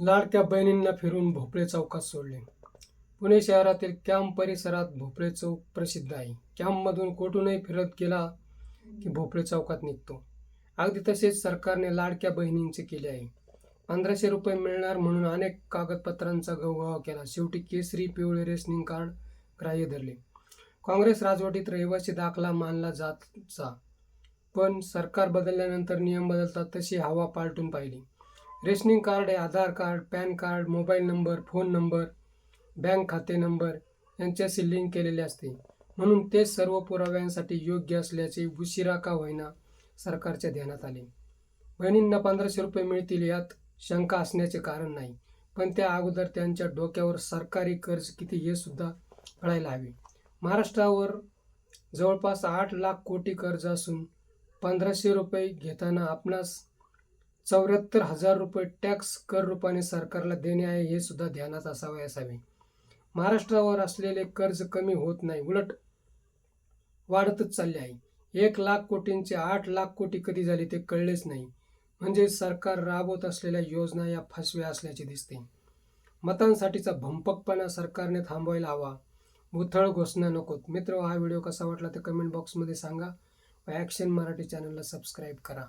लाडक्या बहिणींना फिरून भोपळे चौकात सोडले. पुणे शहरातील कॅम्प परिसरात भोपळे चौक प्रसिद्ध आहे. कॅम्पमधून कुठूनही फिरत गेला की भोपळे चौकात निघतो. अगदी तसेच सरकारने लाडक्या बहिणींचे केले आहे. पंधराशे रुपये मिळणार म्हणून अनेक कागदपत्रांचा गवगवा केला. शेवटी केसरी पिवळे रेशनिंग कार्ड ग्राह्य धरले. काँग्रेस राजवटीत रहिवासी दाखला मानला जातचा. पण सरकार बदलल्यानंतर नियम बदलतात तशी हवा पालटून पाहिली. रेशनिंग कार्ड हे Aadhaar card PAN card mobile number phone number bank खाते नंबर यांच्याशी लिंक केलेले असते. म्हणून ते सर्व पुराव्यांसाठी योग्य असल्याचे उशिरा का होईना सरकारच्या ध्यानात आले. बहिणींना पंधराशे रुपये मिळतील यात शंका असण्याचे कारण नाही पण त्या अगोदर त्यांच्या डोक्यावर सरकारी कर्ज किती हे सुद्धा कळायला हवे. महाराष्ट्रावर जवळपास आठ लाख कोटी कर्ज असून पंधराशे रुपये घेताना आपणास चौऱ्याहत्तर हजार रुपये टॅक्स कर रूपाने सरकारला देणे आहे हे सुद्धा ध्यानात असावे असावे महाराष्ट्रावर असलेले कर्ज कमी होत नाही उलट वाढतच चालले आहे. एक लाख कोटींचे आठ लाख कोटी कधी झाले ते कळलेच नाही. म्हणजे सरकार राबवत असलेल्या योजना या फसव्या असल्याचे दिसते. मतांसाठीचा भंपकपणा सरकारने थांबवायला हवा. भुथळ घोषणा नकोत. मित्र हा व्हिडिओ कसा वाटला ते कमेंट बॉक्समध्ये सांगा व ॲक्शन मराठी चॅनलला सबस्क्राईब करा.